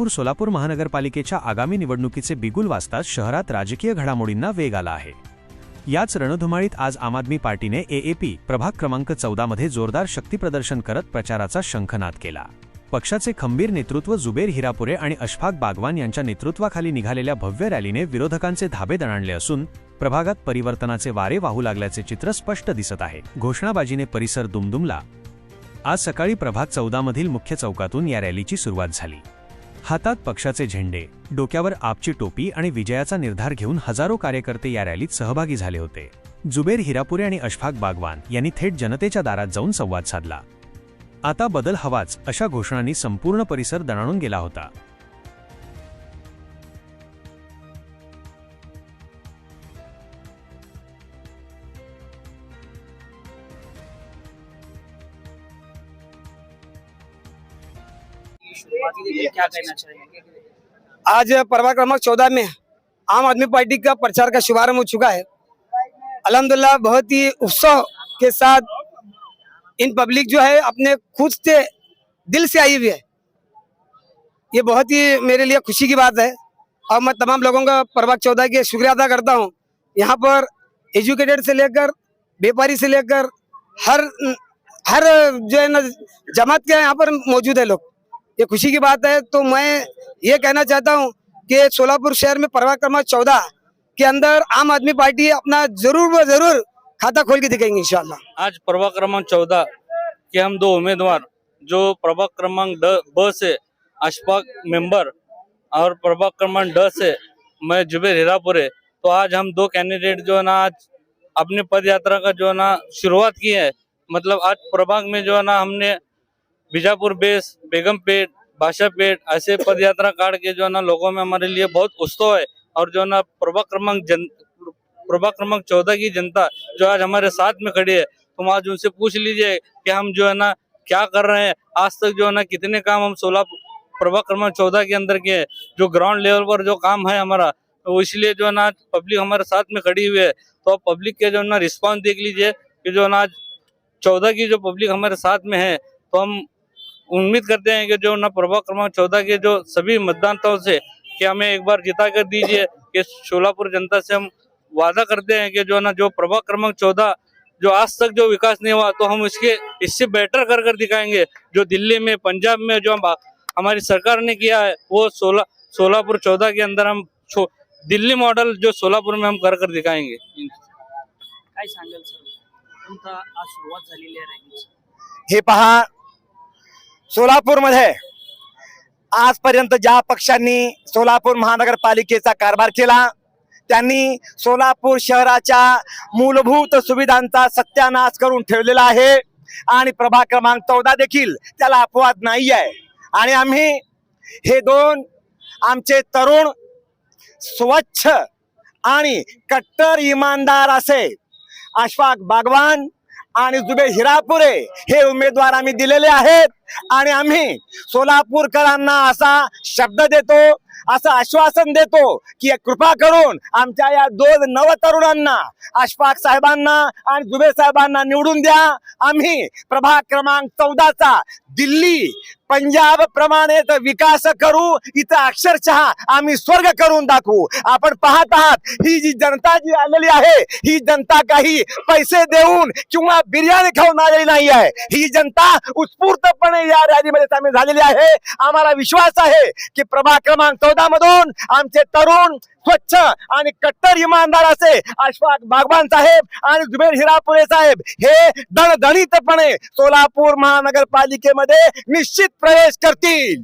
सोलापूर सोलापूर महानगरपालिकेच्या आगामी निवडणुकीचे बिगुल वाजताच शहरात राजकीय घडामोडींना वेग आला आहे. याच रणधुमाळीत आज आम आदमी पार्टीने एएपी प्रभाग क्रमांक चौदामध्ये जोरदार शक्तीप्रदर्शन करत प्रचाराचा शंखनाद केला. पक्षाचे खंबीर नेतृत्व जुबेर हिरापुरे आणि अशफाक बागवान यांच्या नेतृत्वाखाली निघालेल्या भव्य रॅलीने विरोधकांचे धाबे दणाणले असून प्रभागात परिवर्तनाचे वारे वाहू लागल्याचे चित्र स्पष्ट दिसत आहे. घोषणाबाजीने परिसर दुमदुमला. आज सकाळी प्रभाग चौदामधील मुख्य चौकातून या रॅलीची सुरुवात झाली. हातात पक्षाचे झेंडे डोक्यावर आपची टोपी आणि विजयाचा निर्धार घेऊन हजारो कार्यकर्ते या रॅलीत सहभागी झाले होते. जुबेर हिरापुरे आणि अशफाक बागवान यांनी थेट जनतेच्या दारात जाऊन संवाद साधला. आता बदल हवाच अशा घोषणांनी संपूर्ण परिसर दणाणून गेला होता. आज प्रभाग क्रमांक चौदह में आम आदमी पार्टी का प्रचार का शुभारंभ हो चुका है। अल्हम्दुलिल्लाह बहुत ही उत्साह के साथ इन पब्लिक जो है अपने खुद से दिल से आई हुई है। ये बहुत ही मेरे लिए खुशी की बात है। और मैं तमाम लोगों का प्रभाग चौदह के शुक्रिया अदा करता हूँ। यहाँ पर एजुकेटेड से लेकर, व्यापारी से लेकर हर हर जो है ना, जमात के यहाँ पर मौजूद है लोग। ये खुशी की बात है। तो मैं ये कहना चाहता हूँ कि सोलापुर शहर में प्रभाग क्रमांक चौदह के अंदर आम आदमी पार्टी अपना ज़रूर व ज़रूर खाता खोल के दिखेंगे इंशाल्लाह। आज प्रभाग क्रमांक चौदह के हम दो उम्मीदवार, जो प्रभा क्रमांक ब से अशफाक मेंबर और प्रभा क्रमांक ड से मैं जुबेर हिरापुरे तो आज हम दो कैंडिडेट जो है ना, आज अपनी पद यात्रा का जो है ना शुरुआत की है। मतलब आज प्रभाग में जो है ना हमने बीजापुर बेस, बेगमपेट भाषापेट ऐसे पद यात्रा काट के जो है ना लोगों में हमारे लिए बहुत उत्सव है और जो है ना प्रभाग क्रमांक जन प्रभाग क्रमांक चौदह की जनता जो आज हमारे साथ में खड़ी है, तुम आज उनसे पूछ लीजिए कि हम जो है ना क्या कर रहे हैं, आज तक जो है ना कितने काम हम सोलह प्रभाग क्रमांक चौदह के अंदर के। जो ग्राउंड लेवल पर जो काम है हमारा तो इसलिए जो है ना पब्लिक हमारे साथ में खड़ी हुई है तो आप पब्लिक के जो है ना रिस्पॉन्स देख लीजिए कि जो है ना आज चौदह की जो पब्लिक हमारे साथ में है तो हम उम्मीद करते हैं कि जो ना प्रभाग क्रमांक चौदह के जो सभी मतदाताओं से कि हमें एक बार जिता कर दीजिए कि शोलापुर जनता से हम वादा करते हैं कि जो ना जो प्रभाग क्रमांक चौदह जो आज तक जो विकास नहीं हुआ तो हम इसके इससे बेटर कर कर दिखाएँगे। जो दिल्ली में पंजाब में जो हम हमारी सरकार ने किया है वो सोलह सोलापुर चौदह के अंदर हम दिल्ली मॉडल जो सोलापुर में हम कर कर दिखाएँगे। काय सांगाल सर? तुमचा आज सुरुवात झालेली आहे हे पहा सोलापूरमध्ये आजपर्यंत ज्या पक्षांनी सोलापूर महानगरपालिकेचा कारभार केला त्यांनी सोलापूर शहराच्या मूलभूत सुविधांचा सत्यानाश करून ठेवलेला आहे आणि प्रभाग क्रमांक चौदा देखील त्याला अपवाद नाही आहे आणि आम्ही हे दोन आमचे तरुण स्वच्छ आणि कट्टर इमानदार असे अशफाक बागवान आणि जुबे हिरापुरे हे उमेदवार आम्ही दिलेले आहेत. आणि आम्ही सोलापूरकरांना असा शब्द देतो असं आश्वासन देतो की कृपा करून आमच्या या दोन नवतरुणांना अशफाक साहेबांना आणि जुबे साहेबांना निवडून द्या. आम्ही प्रभाग क्रमांक चौदाचा दिल्ली पंजाब प्रमाणे विकास करू इथं अक्षरशः आम्ही स्वर्ग करून दाखवू. आपण पाहत आहात ही जी जनता जी आलेली आहे ही जनता काही पैसे देऊन किंवा बिर्याणी खाऊन आलेली नाही आहे. ही जनता उत्स्फूर्तपणे या रॅलीमध्ये सामील झालेली आहे. आम्हाला विश्वास आहे की प्रभाग क्रमांक चौदा मधून आमचे तरुण स्वच्छ आणि कट्टर इमानदार असे अशफाक बागवान साहेब आणि जुबेर हिरापुरे साहेब हे दणदणीतपणे सोलापूर महानगरपालिकेमध्ये निश्चित प्रवेश करतील.